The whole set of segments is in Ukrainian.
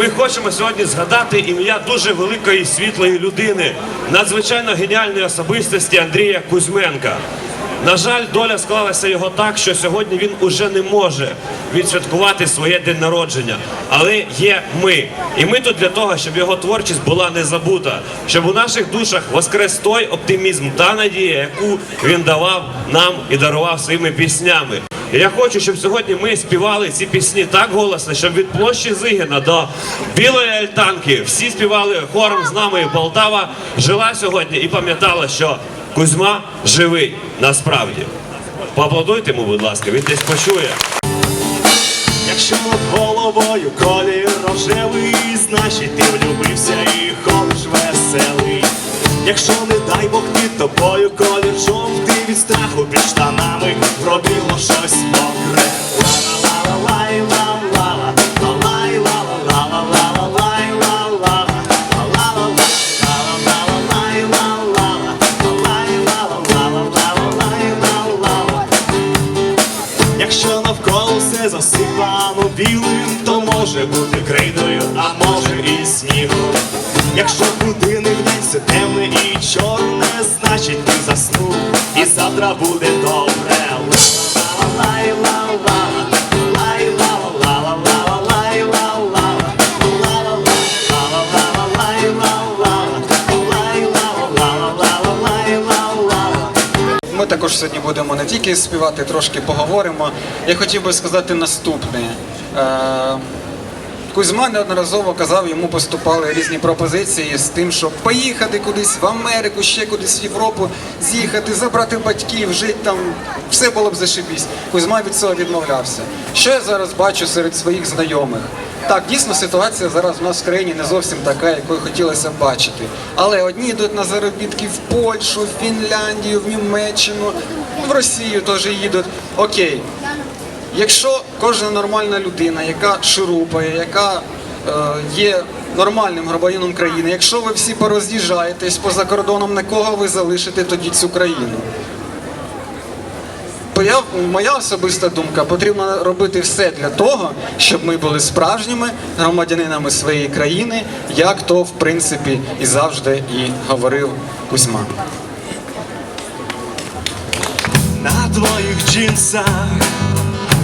ми хочемо сьогодні згадати ім'я дуже великої світлої людини, надзвичайно геніальної особистості Андрія Кузьменка. На жаль, доля склалася його так, що сьогодні він уже не може відсвяткувати своє день народження. Але є ми. І ми тут для того, щоб його творчість була не забута, щоб у наших душах воскрес той оптимізм та надія, яку він давав нам і дарував своїми піснями. Я хочу, щоб сьогодні ми співали ці пісні так голосно, щоб від площі Зигина до Білої Альтанки всі співали хором з нами. і Полтава жила сьогодні і пам'ятала, що Кузьма живий насправді. Поаплодуйте йому, будь ласка, він десь почує. Якщо над головою колір рожевий, значить ти влюбився і ходиш веселий. Якщо не дай Бог під тобою колір жовтий від страху під штанами пробігло щось мокре. Якщо навколо все засипано білим, то може бути крейдою, а може і снігом. Якщо будинок все темне і чорне, значить ти заснув, завтра буде добре. Ми також сьогодні будемо не тільки співати, трошки поговоримо. Я хотів би сказати наступне. Кузьма неодноразово казав, йому поступали різні пропозиції з тим, щоб поїхати кудись в Америку, ще кудись в Європу, з'їхати, забрати батьків, жити там, все було б зашибісь. Кузьма від цього відмовлявся. Що я зараз бачу серед своїх знайомих? Так, дійсно ситуація зараз в нас в країні не зовсім така, якою хотілося б бачити. Але одні йдуть на заробітки в Польщу, в Фінляндію, в Німеччину, в Росію теж їдуть. Окей. Якщо кожна нормальна людина, яка шурупає, яка е, є нормальним громадянином країни, якщо ви всі пороз'їжджаєтесь поза кордоном, на кого ви залишите тоді цю країну? Я, моя особиста думка, потрібно робити все для того, щоб ми були справжніми громадянинами своєї країни, як то в принципі і завжди і говорив Кузьма. На твоїх джинсах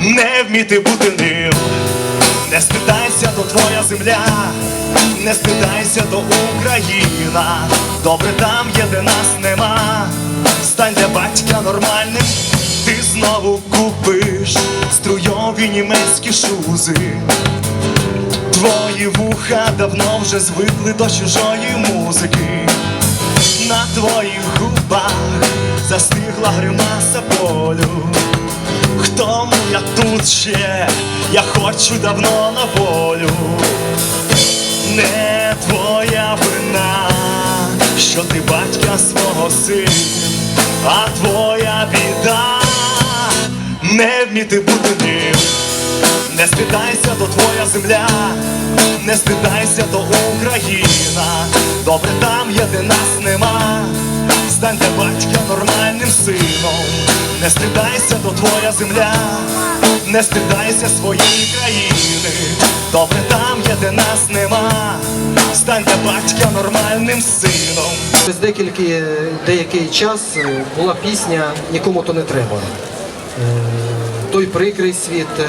не вміти бути ним. Не стидайся, то твоя земля, не стидайся, то Україна. Добре там є, де нас нема. Стань для батька нормальним, ти знову купиш струйові німецькі шузи. Твої вуха давно вже звикли до чужої музики. На твоїх губах застигла гримаса болю. Хто я тут ще? Я хочу давно на волю. Не твоя вина, що ти батька свого син, а твоя біда не вміти бути ним. Не стидайся, то твоя земля, не стидайся, то Україна. Добре там є, де нас Не стидайся, то твоя земля, не стидайся своєї країни. Добре там є, де нас нема. Станьте батька нормальним сином. Через декілька, деякий час е, була пісня Нікому то не треба. Е, Той прикрий світ е,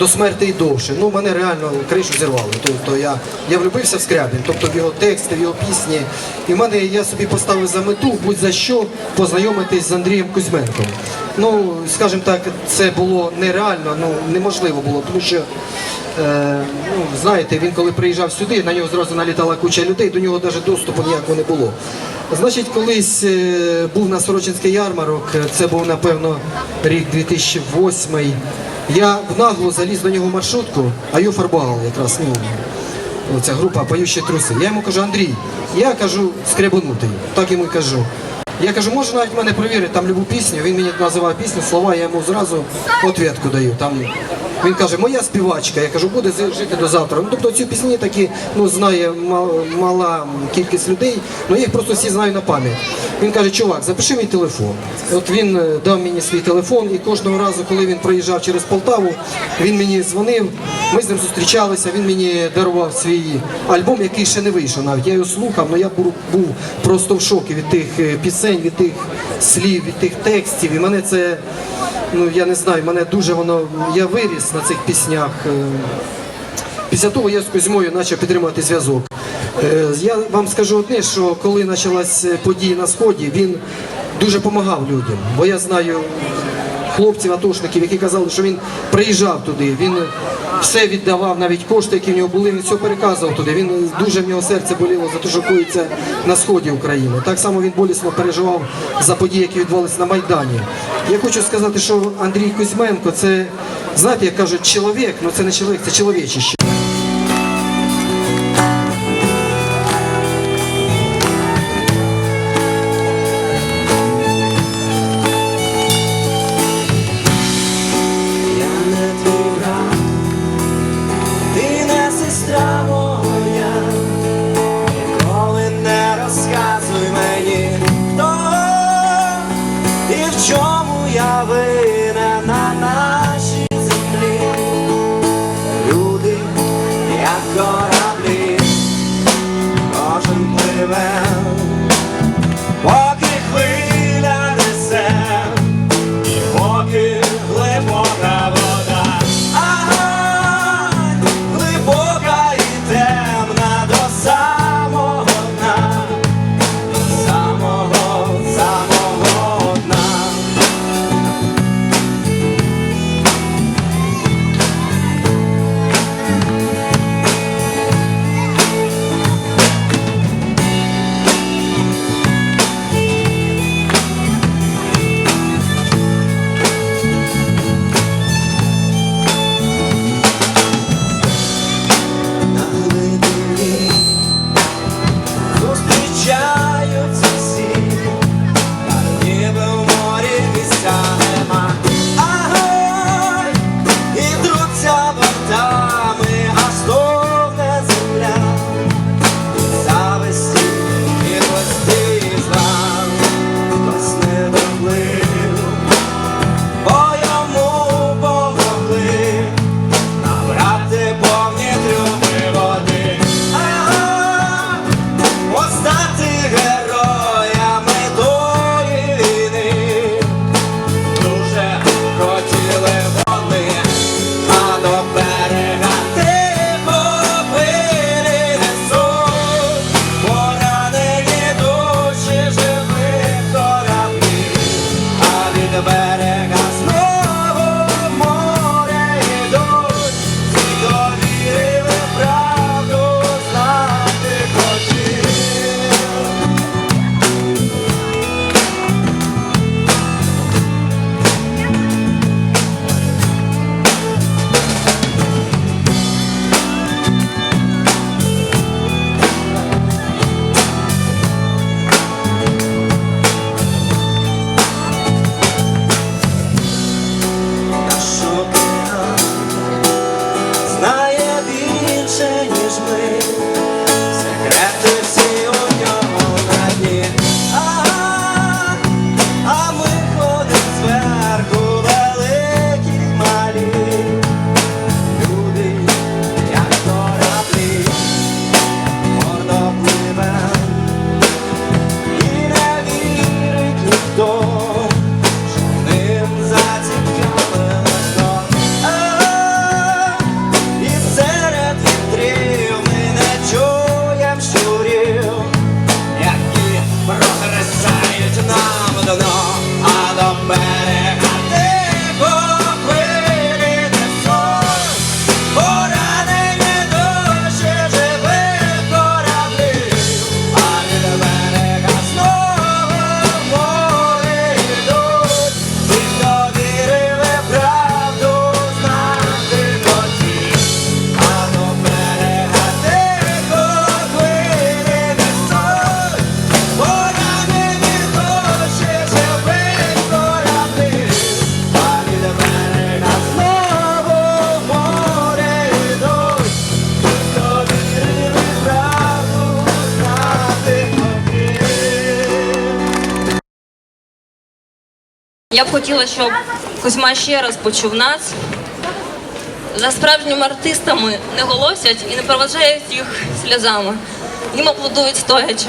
до смерти і довше. Ну, мене реально кришу зірвало. Тобто я, я влюбився в Скрябін, тобто в його тексти, в його пісні. І в мене я собі поставив за мету будь-за що познайомитись з Андрієм Кузьменком. Ну, скажімо так, це було нереально, ну неможливо було, тому що ну, знаєте, він коли приїжджав сюди, на нього зразу налітала куча людей, до нього навіть доступу ніякого не було. Значить, колись е, був на Сорочинський ярмарок, е, це був, напевно, рік 2008. Я в наглу заліз до нього в маршрутку, а його фарбували якраз. Ну, ця група «Поющі труси. Я йому кажу, Андрій, я кажу, скребанутий, так йому і кажу. Я кажу, може навіть мене перевірити там любу пісню. Він мені називає пісню, слова, я йому зразу ответку даю. Там він каже, моя співачка. Я кажу, буде жити до завтра. Ну тобто ці пісні такі, ну знає мала кількість людей, ну їх просто всі знаю на пам'ять. Він каже, чувак, запиши мій телефон. От він е, дав мені свій телефон, і кожного разу, коли він проїжджав через Полтаву, він мені дзвонив. Ми з ним зустрічалися. Він мені дарував свій альбом, який ще не вийшов. Навіть я його слухав, але я був, був просто в шокі від тих е, пісень, від тих слів, від тих текстів. І мене це, ну я не знаю, мене дуже воно. Я виріс на цих піснях. е, Після того я з Кузьмою почав підтримувати зв'язок. Е, Я вам скажу одне, що коли почалась подія на сході, він дуже допомагав людям. Бо я знаю хлопців, атошників, які казали, що він приїжджав туди. Він все віддавав, навіть кошти, які в нього були, він все переказував туди. Він дуже в нього серце боліло за те, що коїться на сході України. Так само він болісно переживав за події, які відбувалися на Майдані. Я хочу сказати, що Андрій Кузьменко це, знаєте, як кажуть, чоловік, але це не чоловік, це чоловічище. Я б хотіла, щоб Кузьма ще раз почув нас. За справжніми артистами не голосять і не проважають їх сльозами. Їм аплодують стоячи.